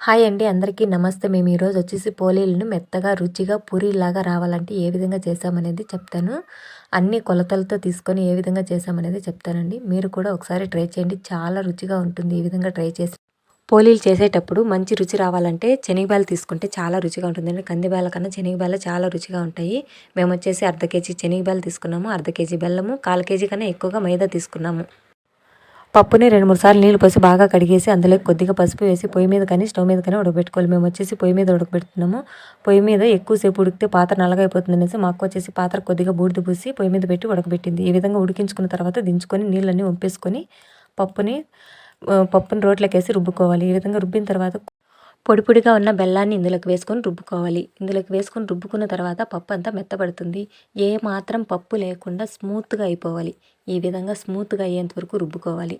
Hi అండి అందరికీ నమస్తే. మేము ఈరోజు వచ్చేసి పోలీలను మెత్తగా రుచిగా పూరీలాగా రావాలంటే ఏ విధంగా చేసామనేది చెప్తాను. అన్ని కొలతలతో తీసుకొని ఏ విధంగా చేసామనేది చెప్తానండి. మీరు కూడా ఒకసారి ట్రై చేయండి. చాలా రుచిగా ఉంటుంది ఈ విధంగా ట్రై చేసి. పోలీలు చేసేటప్పుడు మంచి రుచి రావాలంటే శనగబాలు తీసుకుంటే చాలా రుచిగా ఉంటుందండి. కందిబాల కన్నా శనగబాలు చాలా రుచిగా ఉంటాయి. మేము వచ్చేసి అర్ధ కేజీ శనగబాలు తీసుకున్నాము. అర్ధ కేజీ బెల్లము కాల్ కేజీ కన్నా ఎక్కువగా మైదా తీసుకున్నాము. పప్పుని రెండు మూడు సార్లు నీళ్ళు పోసి బాగా కడిగేసి అందులో కొద్దిగా పసుపు వేసి పొయ్యి మీద కానీ స్టవ్ మీద కానీ ఉడకబెట్టుకోవాలి. మేము వచ్చేసి పొయ్యి మీద ఉడకబెడుతున్నాము. పొయ్యి మీద ఎక్కువసేపు ఉడికితే పాత్ర నల్లగైపోతుంది అనేసి మాకు వచ్చేసి పాత్ర కొద్దిగా బూడిద పూసి పొయ్యి మీద పెట్టి ఉడకబెట్టింది. ఈ విధంగా ఉడికించుకున్న తర్వాత దించుకొని నీళ్ళన్నీ వంపేసుకొని పప్పుని పప్పుని రోట్లోకి వేసి రుబ్బుకోవాలి. ఈ విధంగా రుబ్బిన తర్వాత పొడి పొడిగా ఉన్న బెల్లాన్ని ఇందులోకి వేసుకొని రుబ్బుకోవాలి. ఇందులోకి వేసుకొని రుబ్బుకున్న తర్వాత పప్పు అంతా మెత్తబడుతుంది. ఏ మాత్రం పప్పు లేకుండా స్మూత్గా అయిపోవాలి. ఈ విధంగా స్మూత్గా అయ్యేంత వరకు రుబ్బుకోవాలి.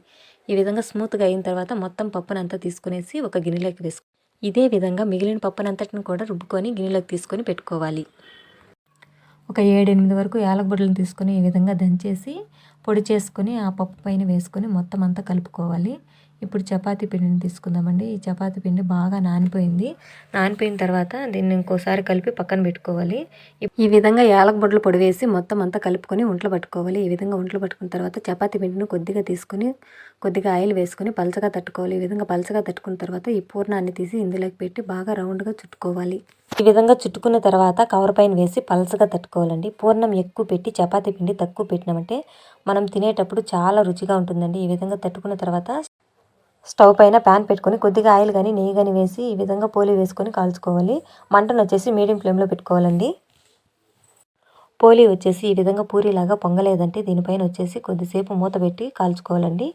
ఈ విధంగా స్మూత్గా అయిన తర్వాత మొత్తం పప్పునంతా తీసుకునేసి ఒక గిన్నెలోకి వేసుకో ఇదే విధంగా మిగిలిన పప్పునంతటిని కూడా రుబ్బుకొని గిన్నెలోకి తీసుకొని పెట్టుకోవాలి. ఒక ఏడెనిమిది వరకు యాలకబుడ్డలను తీసుకొని ఈ విధంగా దంచేసి పొడి చేసుకొని ఆ పప్పు పైన వేసుకొని మొత్తం అంతా కలుపుకోవాలి. ఇప్పుడు చపాతీ పిండిని తీసుకుందామండి. ఈ చపాతీ పిండి బాగా నానిపోయింది. నానిపోయిన తర్వాత దీన్ని ఇంకోసారి కలిపి పక్కన పెట్టుకోవాలి. ఈ విధంగా యాలక బొడ్లు పొడి వేసి మొత్తం అంతా కలుపుకొని ఒంట్లో పట్టుకోవాలి. ఈ విధంగా ఒంట్లో పట్టుకున్న తర్వాత చపాతీ పిండిని కొద్దిగా తీసుకొని కొద్దిగా ఆయిల్ వేసుకొని పలచగా తట్టుకోవాలి. ఈ విధంగా పలచగా తట్టుకున్న తర్వాత ఈ పూర్ణాన్ని తీసి ఇందులోకి పెట్టి బాగా రౌండ్గా చుట్టుకోవాలి. ఈ విధంగా చుట్టుకున్న తర్వాత కవర్ పైన వేసి పలసగా తట్టుకోవాలండి. పూర్ణం ఎక్కువ పెట్టి చపాతీ పిండి తక్కువ పెట్టినామంటే మనం తినేటప్పుడు చాలా రుచిగా ఉంటుందండి. ఈ విధంగా తట్టుకున్న తర్వాత స్టవ్ పైన ప్యాన్ పెట్టుకొని కొద్దిగా ఆయిల్ కానీ నెయ్యి కానీ వేసి ఈ విధంగా పోలి వేసుకొని కాల్చుకోవాలి. మంటను వచ్చేసి మీడియం ఫ్లేమ్లో పెట్టుకోవాలండి. పోలి వచ్చేసి ఈ విధంగా పూరిలాగా పొంగలేదంటే దీనిపైన వచ్చేసి కొద్దిసేపు మూత పెట్టి కాల్చుకోవాలండి.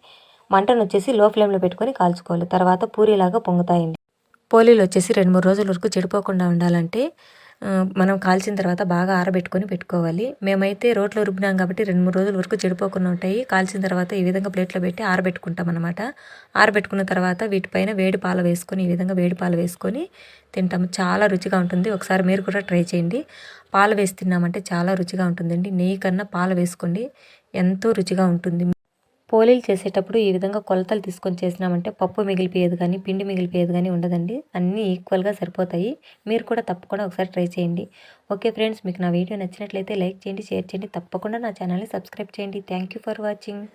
మంటను వచ్చేసి లో ఫ్లేమ్లో పెట్టుకొని కాల్చుకోవాలి. తర్వాత పూరిలాగా పొంగుతాయండి. పోలీలు వచ్చేసి రెండు మూడు రోజుల వరకు చెడిపోకుండా ఉండాలంటే మనం కాల్చిన తర్వాత బాగా ఆరబెట్టుకొని పెట్టుకోవాలి. మేమైతే రోట్లో రుబ్బినాం కాబట్టి రెండు మూడు రోజుల వరకు చెడిపోకుండా ఉంటాయి. కాల్చిన తర్వాత ఈ విధంగా ప్లేట్లో పెట్టి ఆరబెట్టుకుంటాం అనమాట ఆరబెట్టుకున్న తర్వాత వీటిపైన వేడి పాలు వేసుకొని ఈ విధంగా వేడి పాలు వేసుకొని తింటాము. చాలా రుచిగా ఉంటుంది. ఒకసారి మీరు కూడా ట్రై చేయండి. పాలు వేసి తిన్నామంటే చాలా రుచిగా ఉంటుందండి. నెయ్యి కన్నా పాలు వేసుకోండి. ఎంతో రుచిగా ఉంటుంది. పోలీలు చేసేటప్పుడు ఈ విధంగా కొలతలు తీసుకొని చేసినామంటే పప్పు మిగిలిపోయేది కానీ పిండి మిగిలిపోయేది కానీ ఉండదండి. అన్నీ ఈక్వల్గా సరిపోతాయి. మీరు కూడా తప్పకుండా ఒకసారి ట్రై చేయండి. ఓకే ఫ్రెండ్స్ మీకు నా వీడియో నచ్చినట్లయితే లైక్ చేయండి షేర్ చేయండి. తప్పకుండా నా ఛానల్ని సబ్స్క్రైబ్ చేయండి. Thank for watching.